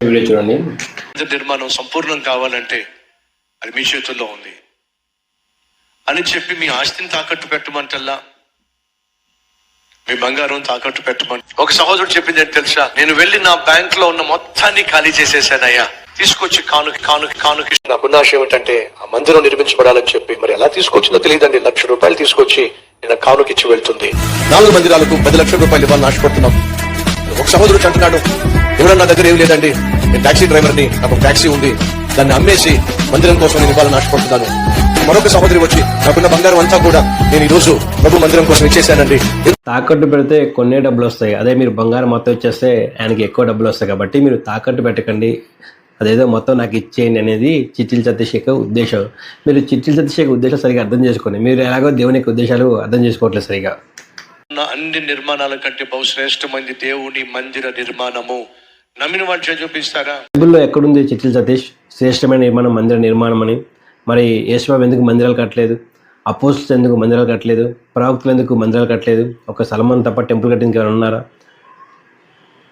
Video చూడండి. నిర్మాణం సంపూర్ణం కావాలంటే అది మీ చేతుల్లో ఉంది. అని చెప్పి మీ ఆస్తిని తాకట్టు పెట్టమంటల్లా? మీ బంగారం తాకట్టు పెట్టమని ఒక సహోదరుడు చెప్పింది ఏంటి తెలుసా? నేను వెళ్ళి నా బ్యాంక్లో ఉన్న మొత్తాన్ని ఖాళీ చేసేసానయ్యా. తీసుకొచ్చి కానుక కానుక కానుక నా పుణ్యాశ ఏమిటంటే ఆ మందిరం నిర్మించబడాలని చెప్పి మరి ఎలా తీసుకొచ్చిందో తెలియదండి. లక్ష రూపాయలు తీసుకొచ్చి నేను కానుక ఇచ్చి వెళ్తుంది. నాలుగు మందిరాలకు పది లక్షల రూపాయలు ఇవ్వాలని ఆశపడుతున్నాం ఒక సహోదరుడు అంటున్నాడు ఎవరన్నా నా దగ్గర ఏమి లేదండి. నేను టాక్సీ డ్రైవర్ని నాకు ఒక టాక్సీ ఉంది. దాన్ని అమ్మేసి మందిరం కోసం నేను ఇవ్వాలని ఆశపడుతున్నాను మరొక సహోదరి వచ్చి నాకున్న బంగారం అంతా కూడా నేను ఈ రోజు ప్రభు మందిరం కోసం ఇచ్చేసానండి తాకట్టు పెడితే కొన్నే డబ్బులు వస్తాయి. అదే మీరు బంగారం మొత్తం ఇచ్చేస్తే ఆయనకి ఎక్కువ డబ్బులు వస్తాయి కాబట్టి మీరు తాకట్టు పెట్టకండి. అదేదో మొత్తం నాకు ఇచ్చేయండి అనేది చిట్టిల్ యొక్క ఉద్దేశం. మీరు చిట్టిల్ యొక్క ఉద్దేశం సరిగా అర్థం చేసుకోండి. మీరు ఎలాగో దేవుని యొక్క ఉద్దేశాలు అర్థం చేసుకోవట్లేదు సరిగా. అన్ని నిర్మాణాల కంటే బహుశ్రేష్టమైంది దేవుని మందిర నిర్మాణము. నమ్మిన వాళ్ళు చూపిస్తారా బైబిల్లో ఎక్కడుంది చిట్టిల్ సతీష్? శ్రేష్టమైన నిర్మాణం మందిర నిర్మాణం అని. మరి యేసుబాబు ఎందుకు మందిరాలు కట్టలేదు? అపోస్తులు ఎందుకు మందిరాలు కట్టలేదు? ప్రవక్తలు ఎందుకు మందిరాలు కట్టలేదు? ఒక సలమాన్ తప్ప టెంపుల్ కట్టింది ఎవరైనా ఉన్నారా?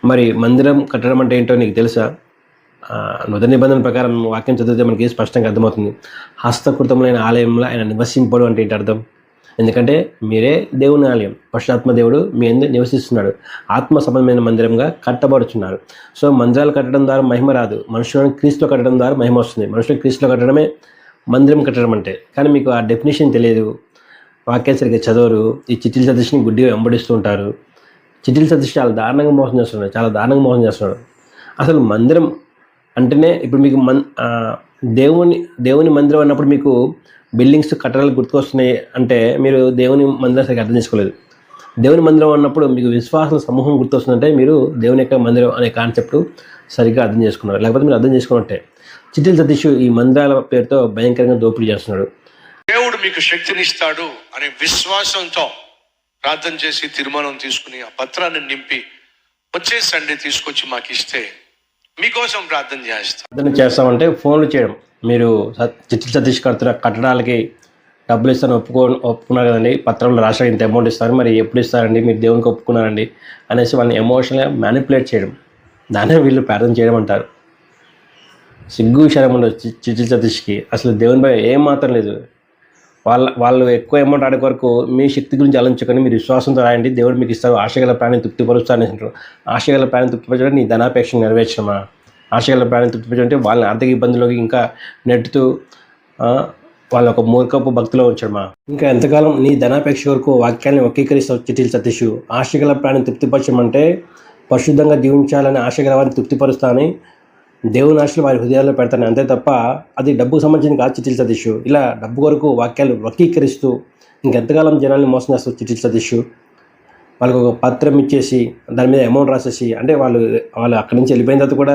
మరి మందిరం కట్టడం అంటే ఏంటో నీకు తెలుసా? ఆ, నిబంధన ప్రకారం వాక్యం చదివితే మనకి స్పష్టంగా అర్థమవుతుంది. హస్తకృతములైన ఆలయంలో ఆయన నివసింపడు అంటే ఏంటి అర్థం? ఎందుకంటే మీరే దేవుని ఆలయం. పశ్చాత్మ దేవుడు మీ అందరు నివసిస్తున్నాడు. ఆత్మ సంబంధమైన మందిరంగా కట్టబడుచున్నారు. సో మందిరాలు కట్టడం ద్వారా మహిమ రాదు. మనుషులను క్రీస్తులో కట్టడం ద్వారా మహిమ వస్తుంది. మనుషులు క్రీస్తులో కట్టడమే మందిరం కట్టడం అంటే. కానీ మీకు ఆ డెఫినేషన్ తెలియదు. వాక్యం సరిగ్గా చదవరు. ఈ చిట్టిల సదస్సుని గుడ్డిగా వెంబడిస్తూ ఉంటారు. చిట్టిల సదస్సు చాలా దారుణంగా మోసం చేస్తున్నాడు. చాలా దారుణంగా మోసం చేస్తున్నాడు. అసలు మందిరం అంటేనే ఇప్పుడు మీకు మన్ దేవుని దేవుని మందిరం అన్నప్పుడు మీకు బిల్డింగ్స్ కట్టడాలు గుర్తుకొస్తున్నాయి అంటే మీరు దేవుని మందిరం సరిగ్గా అర్థం చేసుకోలేదు. దేవుని మందిరం అన్నప్పుడు మీకు విశ్వాసాల సమూహం గుర్తొస్తుందంటే మీరు దేవుని యొక్క మందిరం అనే కాన్సెప్ట్ సరిగ్గా అర్థం చేసుకున్నారు. లేకపోతే మీరు అర్థం చేసుకున్నట్టే. చిట్టిల సతీష్ ఈ మందిరాల పేరుతో భయంకరంగా దోపిడీ చేస్తున్నాడు. దేవుడు మీకు శక్తినిస్తాడు అనే విశ్వాసంతో ప్రార్థన చేసి తీర్మానం తీసుకుని ఆ పత్రాన్ని నింపి వచ్చే సండే తీసుకొచ్చి మాకు ఇస్తే మీకోసం ప్రార్థన చేస్తాం. ప్రార్థన చేస్తామంటే ఫోన్లు చేయడం. మీరు స- సతీష్ కడుతున్న కట్టడాలకి డబ్బులు ఇస్తాను ఒప్పుకో ఒప్పుకున్నారు కదండి. పత్రంలో రాష్ట్రం ఇంత అమౌంట్ ఇస్తారు మరి ఎప్పుడు ఇస్తారండి? మీరు దేవునికి ఒప్పుకున్నారండి? అనేసి వాళ్ళని ఎమోషనల్గా మ్యానిపులేట్ చేయడం. దాన్నే వీళ్ళు ప్రార్థన చేయడం అంటారు. సిగ్గు విషయం ఉండదు చి- సతీష్కి. అసలు దేవునిపై ఏం మాత్రం లేదు. వాళ్ళ వాళ్ళు ఎక్కువ అమౌంట్ ఆడే వరకు మీ శక్తి గురించి ఆలోచించుకొని మీరు విశ్వాసంతో రాయండి. దేవుడు మీకు ఇస్తారు ఆశగల ప్రాణిని తృప్తిపరుస్తారని అంటారు ఆశగల ప్రాణిని తృప్తిపరచడం నీ ధనాపేక్ష నెరవేర్చడమా? ఆశగల ప్రాణిని తృప్తిపరచడం అంటే వాళ్ళని ఆర్థిక ఇబ్బందుల్లోకి ఇంకా నెట్టుతూ వాళ్ళ ఒక మూర్ఖపు భక్తిలో ఉంచడమా? ఇంకా ఎంతకాలం నీ ధనాపేక్ష వరకు వాక్యాన్ని వక్రీకరిస్తావు చిటిల్ సతీష్? ఆశగల ప్రాణిని తృప్తిపరచమంటే పరిశుద్ధంగా జీవించాలని ఆశగల వారిని తృప్తిపరుస్తానని దేవుని ఆశలు వారి హృదయాల్లో పెడతాను అంతే తప్ప అది డబ్బుకు సంబంధించిన కాదు చిటిల్ సతీష్ ఇలా డబ్బు కొరకు వాక్యాలు వక్రీకరిస్తూ ఇంకెంతకాలం జనాల్ని మోసం చేస్తూ చిటిల్ సతీష్ వాళ్ళకు ఒక పత్రం ఇచ్చేసి దాని మీద అమౌంట్ రాసేసి అంటే వాళ్ళు వాళ్ళు అక్కడి నుంచి వెళ్ళిపోయిన తర్వాత కూడా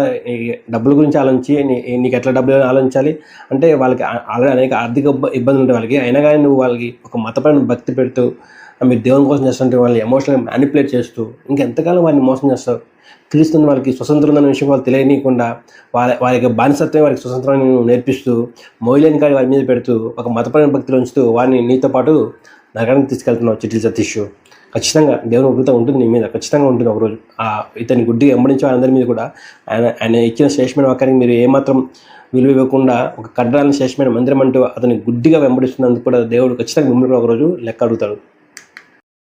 డబ్బుల గురించి ఆలోచించి నీ- నీకు ఎట్లా డబ్బులు ఆలోచించాలి. అంటే వాళ్ళకి ఆల్రెడీ అనేక ఆర్థిక ఇబ్బందులు ఉంటాయి వాళ్ళకి. అయినా కానీ నువ్వు వాళ్ళకి ఒక మతపరమైన భక్తి పెడుతూ మీరు దేవుని కోసం చేస్తుంటే వాళ్ళని ఎమోషనల్గా మ్యానిపులేట్ చేస్తూ ఇంకెంతకాలం వారిని మోసం చేస్తారు? క్రీస్తుని వాళ్ళకి స్వతంత్రం ఉందన్న విషయం వాళ్ళు తెలియనీయకుండా వాళ్ళ వారి యొక్క బానిసత్వం వారికి స్వతంత్రాన్ని నేర్పిస్తూ మోయిలేని కాడి వారి మీద పెడుతూ ఒక మతపరమైన భక్తిలో ఉంచుతూ వారిని నీతో పాటు నగరానికి తీసుకెళ్తున్నావు చిటిల్ సతీష్. ఖచ్చితంగా దేవుని ఉగ్రత ఉంటుంది నీ మీద ఖచ్చితంగా ఉంటుంది ఒకరోజు. ఆ ఇతని గుడ్డిగా వెంబడించే వాళ్ళందరి మీద కూడా ఆయన ఆయన ఇచ్చిన శ్రేష్టమైన వాక్యానికి మీరు ఏమాత్రం విలువ ఇవ్వకుండా ఒక కట్టడాన్ని శ్రేష్టమైన మందిరం అంటూ అతని గుడ్డిగా వెంబడిస్తున్నందుకు కూడా దేవుడు ఖచ్చితంగా మిమ్మల్ని ఒకరోజు లెక్క అడుగుతాడు.